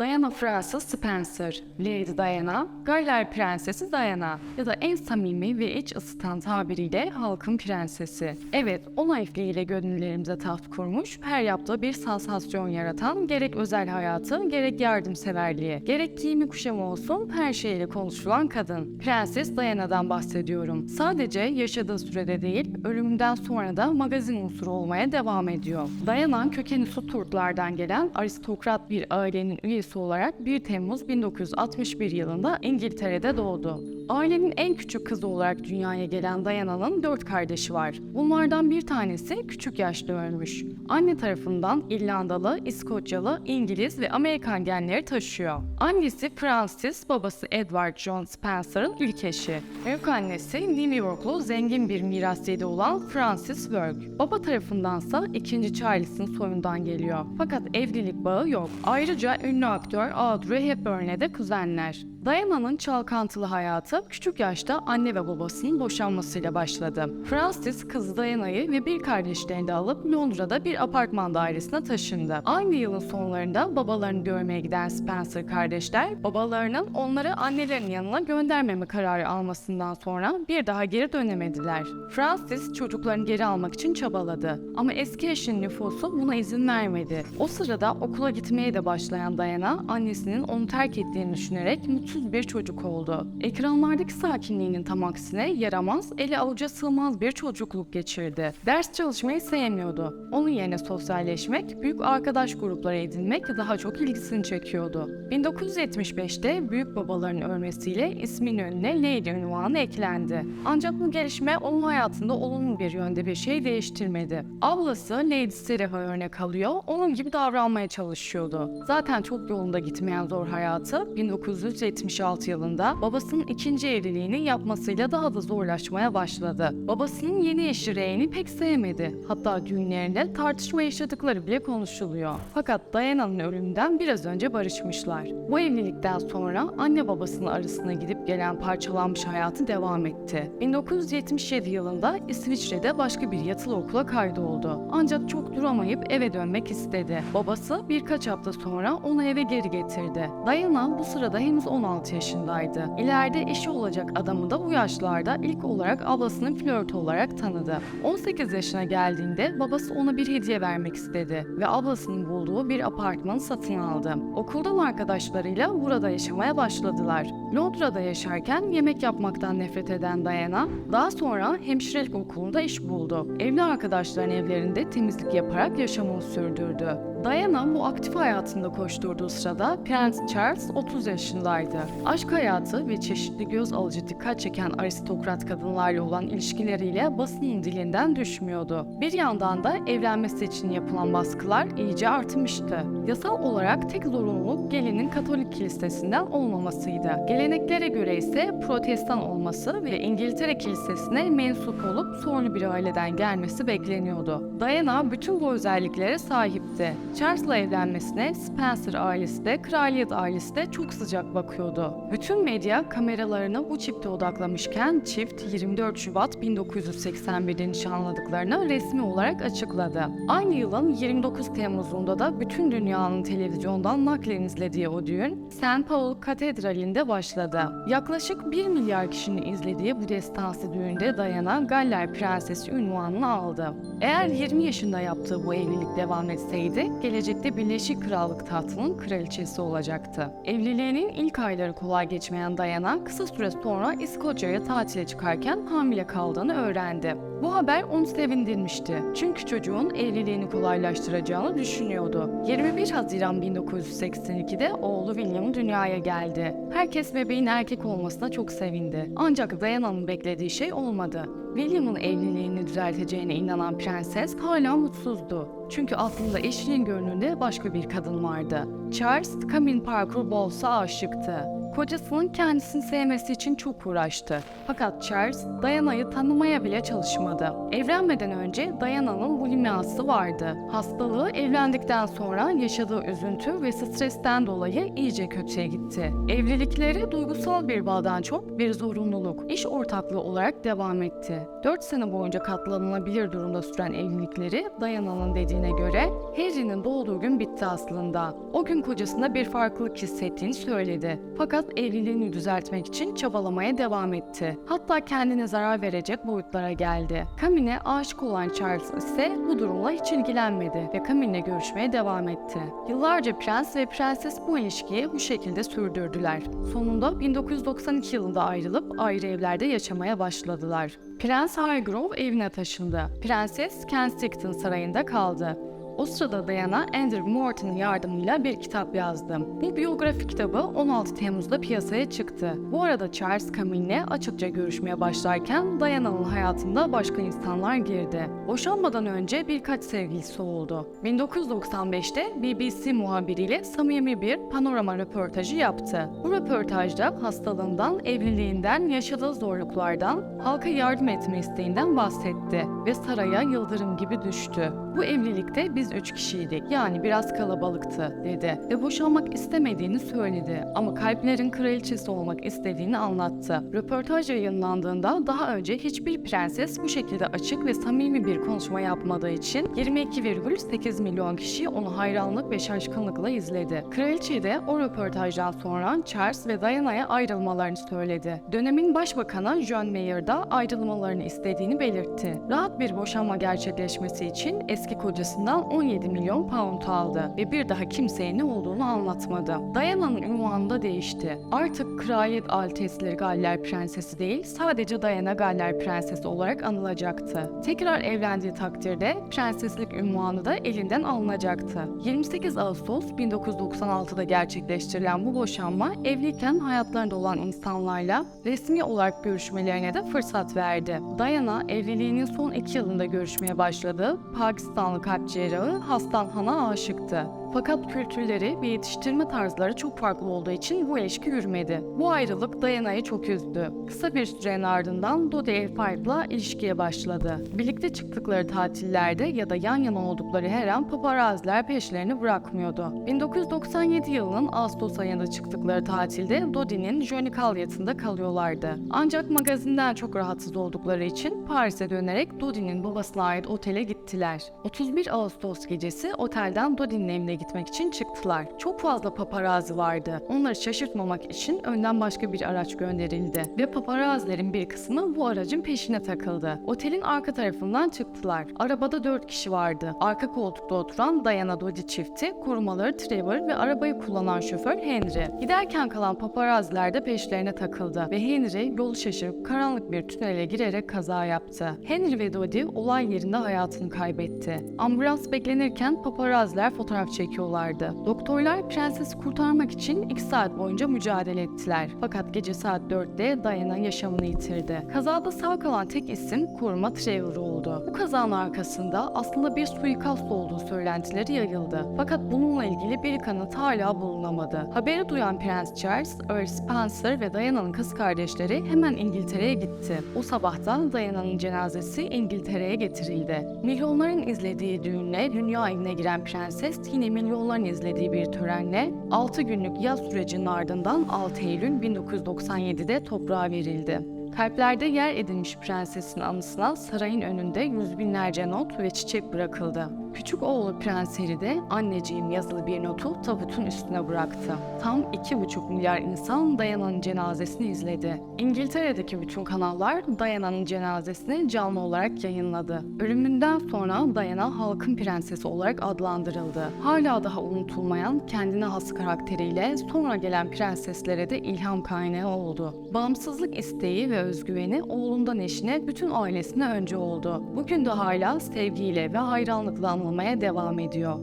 Diana Frances Spencer, Lady Diana, Galler Prensesi Diana ya da en samimi ve iç ısıtan tabiriyle halkın prensesi. Evet, o naifliğiyle gönüllerimize taht kurmuş, her yaptığı bir sansasyon yaratan, gerek özel hayatı, gerek yardımseverliği, gerek giyimi kuşamı olsun her şeyle konuşulan kadın. Prenses Diana'dan bahsediyorum. Sadece yaşadığı sürede değil, ölümünden sonra da magazin unsuru olmaya devam ediyor. Diana kökeni su Turklardan gelen aristokrat bir ailenin üyesi olarak 1 Temmuz 1961 yılında İngiltere'de doğdu. Ailenin en küçük kızı olarak dünyaya gelen Diana'nın dört kardeşi var. Bunlardan bir tanesi küçük yaşta ölmüş. Anne tarafından İrlandalı, İskoçyalı, İngiliz ve Amerikan genleri taşıyor. Annesi Frances, babası Edward John Spencer'ın ilk eşi. Büyük annesi New Yorklu zengin bir mirasiyede olan Francis Work. Baba tarafındansa 2. Charles'ın soyundan geliyor. Fakat evlilik bağı yok. Ayrıca ünlü aktör Audrey Hepburn'e de kuzenler. Diana'nın çalkantılı hayatı küçük yaşta anne ve babasının boşanmasıyla başladı. Francis kızı Diana'yı ve bir kardeşlerini de alıp Londra'da bir apartman dairesine taşındı. Aynı yılın sonlarında babalarını görmeye giden Spencer kardeşler babalarının onları annelerinin yanına göndermeme kararı almasından sonra bir daha geri dönemediler. Francis çocuklarını geri almak için çabaladı ama eski eşinin nüfusu buna izin vermedi. O sırada okula gitmeye de başlayan Diana annesinin onu terk ettiğini düşünerek mutsuz bir çocuk oldu. Ekranlardaki sakinliğinin tam aksine yaramaz, eli avuca sığmaz bir çocukluk geçirdi. Ders çalışmayı sevmiyordu. Onun yerine sosyalleşmek, büyük arkadaş grupları edinmek daha çok ilgisini çekiyordu. 1975'te büyük babaların ölmesiyle ismin önüne Lady ünvanı eklendi. Ancak bu gelişme onun hayatında olumlu bir yönde bir şey değiştirmedi. Ablası Lady Serap'a örnek alıyor, onun gibi davranmaya çalışıyordu. Zaten çok yolunda gitmeyen zor hayatı 1976 yılında babasının ikinci evliliğini yapmasıyla daha da zorlaşmaya başladı. Babasının yeni eşi Rey'ni pek sevmedi. Hatta düğünlerinde tartışma yaşadıkları bile konuşuluyor. Fakat Diana'nın ölümünden biraz önce barışmışlar. Bu evlilikten sonra anne babasının arasına gidip gelen parçalanmış hayatı devam etti. 1977 yılında İsviçre'de başka bir yatılı okula kaydoldu. Ancak çok duramayıp eve dönmek istedi. Babası birkaç hafta sonra onu eve geri getirdi. Diana bu sırada henüz 16 yaşındaydı. İleride eşi olacak adamı da bu yaşlarda ilk olarak ablasının flörtü olarak tanıdı. 18 yaşına geldiğinde babası ona bir hediye vermek istedi ve ablasının bulduğu bir apartmanı satın aldı. Okuldan arkadaşlarıyla burada yaşamaya başladılar. Londra'da yaşarken yemek yapmaktan nefret eden Diana, daha sonra hemşirelik okulunda iş buldu. Evli arkadaşların evlerinde temizlik yaparak yaşamını sürdürdü. Diana bu aktif hayatında koşturduğu sırada Prens Charles 30 yaşındaydı. Aşk hayatı ve çeşitli göz alıcı dikkat çeken aristokrat kadınlarla olan ilişkileriyle basının dilinden düşmüyordu. Bir yandan da evlenmesi için yapılan baskılar iyice artmıştı. Yasal olarak tek zorunluluk gelinin Katolik kilisesinden olmamasıydı. Geleneklere göre ise protestan olması ve İngiltere kilisesine mensup olup sorunlu bir aileden gelmesi bekleniyordu. Diana bütün bu özelliklere sahipti. Charles'la evlenmesine Spencer ailesi de kraliyet ailesi de çok sıcak bakıyordu. Bütün medya kameralarını bu çifte odaklamışken çift 24 Şubat 1981'de nişanladıklarını resmi olarak açıkladı. Aynı yılın 29 Temmuz'unda da bütün dünyanın televizyondan naklen izlediği o düğün St. Paul Katedrali'nde başladı. Yaklaşık 1 milyar kişinin izlediği bu destansı düğünde Diana Galler Prensesi ünvanını aldı. Eğer 20 yaşında yaptığı bu evlilik devam etseydi gelecekte Birleşik Krallık tahtının kraliçesi olacaktı. Evliliğinin ilk ayları kolay geçmeyen Diana kısa süre sonra İskoçya'ya tatile çıkarken hamile kaldığını öğrendi. Bu haber onu sevindirmişti. Çünkü çocuğun evliliğini kolaylaştıracağını düşünüyordu. 21 Haziran 1982'de oğlu William dünyaya geldi. Herkes bebeğin erkek olmasına çok sevindi. Ancak Diana'nın beklediği şey olmadı. William'ın evliliğini düzelteceğine inanan prenses hala mutsuzdu. Çünkü aslında eşinin gönlünde başka bir kadın vardı. Charles, Camille Parker Bowles'a aşıktı. Kocasının kendisini sevmesi için çok uğraştı. Fakat Charles Diana'yı tanımaya bile çalışmadı. Evlenmeden önce Diana'nın bulimyası vardı. Hastalığı evlendikten sonra yaşadığı üzüntü ve stresten dolayı iyice kötüye gitti. Evlilikleri duygusal bir bağdan çok bir zorunluluk, iş ortaklığı olarak devam etti. 4 sene boyunca katlanılabilir durumda süren evlilikleri Diana'nın dediğine göre Harry'nin doğduğu gün bitti aslında. O gün kocasında bir farklılık hissettiğini söyledi. Fakat evliliğini düzeltmek için çabalamaya devam etti. Hatta kendine zarar verecek boyutlara geldi. Camille'e aşık olan Charles ise bu durumla hiç ilgilenmedi ve Camille'le görüşmeye devam etti. Yıllarca prens ve prenses bu ilişkiyi bu şekilde sürdürdüler. Sonunda 1992 yılında ayrılıp ayrı evlerde yaşamaya başladılar. Prens Highgrove evine taşındı. Prenses Kensington Sarayı'nda kaldı. O sırada Diana, Andrew Morton'un yardımıyla bir kitap yazdı. Bu biyografi kitabı 16 Temmuz'da piyasaya çıktı. Bu arada Charles Camille'le açıkça görüşmeye başlarken Diana'nın hayatında başka insanlar girdi. Boşanmadan önce birkaç sevgilisi oldu. 1995'te BBC muhabiriyle samimi bir panorama röportajı yaptı. Bu röportajda hastalığından, evliliğinden, yaşadığı zorluklardan, halka yardım etme isteğinden bahsetti ve saraya yıldırım gibi düştü. Bu evlilikte biz üç kişiydik yani biraz kalabalıktı dedi ve boşanmak istemediğini söyledi ama kalplerin kraliçesi olmak istediğini anlattı. Röportaj yayınlandığında daha önce hiçbir prenses bu şekilde açık ve samimi bir konuşma yapmadığı için 22,8 milyon kişi onu hayranlık ve şaşkınlıkla izledi. Kraliçe de o röportajdan sonra Charles ve Diana'ya ayrılmalarını söyledi. Dönemin başbakanı John Mayer da ayrılmalarını istediğini belirtti. Rahat bir boşanma gerçekleşmesi için eski kocasından 17 milyon pound aldı ve bir daha kimseye ne olduğunu anlatmadı. Diana'nın ünvanı da değişti. Artık Kraliyet Altesleri Galler Prensesi değil, sadece Diana Galler Prensesi olarak anılacaktı. Tekrar evlendiği takdirde prenseslik ünvanı da elinden alınacaktı. 28 Ağustos 1996'da gerçekleştirilen bu boşanma evliyken hayatlarında olan insanlarla resmi olarak görüşmelerine de fırsat verdi. Diana evliliğinin son iki yılında görüşmeye başladığı Pakistanlı kalp cerrahı Hastan aşıktı. Fakat kültürleri ve yetiştirme tarzları çok farklı olduğu için bu ilişki yürümedi. Bu ayrılık Diana'yı çok üzdü. Kısa bir sürenin ardından Dodi Elfayt'la ilişkiye başladı. Birlikte çıktıkları tatillerde ya da yan yana oldukları her an paparazziler peşlerini bırakmıyordu. 1997 yılının Ağustos ayında çıktıkları tatilde Dodi'nin Johnny Calyot'ında kalıyorlardı. Ancak magazinden çok rahatsız oldukları için Paris'e dönerek Dodi'nin babasına ait otele gittiler. 31 Ağustos gecesi otelden Dodi'nin evine gitmek için çıktılar. Çok fazla paparazzi vardı. Onları şaşırtmamak için önden başka bir araç gönderildi ve paparazzilerin bir kısmı bu aracın peşine takıldı. Otelin arka tarafından çıktılar. Arabada 4 kişi vardı. Arka koltukta oturan Diana Dodi çifti, korumaları Trevor ve arabayı kullanan şoför Henry. Giderken kalan paparazziler de peşlerine takıldı ve Henry yolu şaşırıp karanlık bir tünele girerek kaza yaptı. Henry ve Dodi olay yerinde hayatını kaybetti. Ambulans beklenirken paparazziler fotoğraf çekiyorlardı. Doktorlar prensesi kurtarmak için 2 saat boyunca mücadele ettiler. Fakat gece saat 4'te Diana yaşamını yitirdi. Kazada sağ kalan tek isim koruma Trevor oldu. Bu kazanın arkasında aslında bir suikast olduğu söylentileri yayıldı. Fakat bununla ilgili bir kanıt hala bulunamadı. Haberi duyan Prens Charles, Earl Spencer ve Diana'nın kız kardeşleri hemen İngiltere'ye gitti. O sabahtan Diana'nın cenazesi İngiltere'ye getirildi. Milyonların izlediği düğünle dünya evine giren prenses yine milyonların izlediği bir törenle 6 günlük yaz sürecinin ardından 6 Eylül 1997'de toprağa verildi. Kalplerde yer edinmiş prensesin anısına sarayın önünde yüz binlerce not ve çiçek bırakıldı. Küçük oğlu Prens Harry de anneciğim yazılı bir notu tabutun üstüne bıraktı. Tam 2,5 milyar insan Diana'nın cenazesini izledi. İngiltere'deki bütün kanallar Diana'nın cenazesini canlı olarak yayınladı. Ölümünden sonra Diana halkın prensesi olarak adlandırıldı. Hala daha unutulmayan kendine has karakteriyle sonra gelen prenseslere de ilham kaynağı oldu. Bağımsızlık isteği ve özgüveni oğlundan eşine bütün ailesine önce oldu. Bugün de hala sevgiyle ve hayranlıkla anılmaya devam ediyor.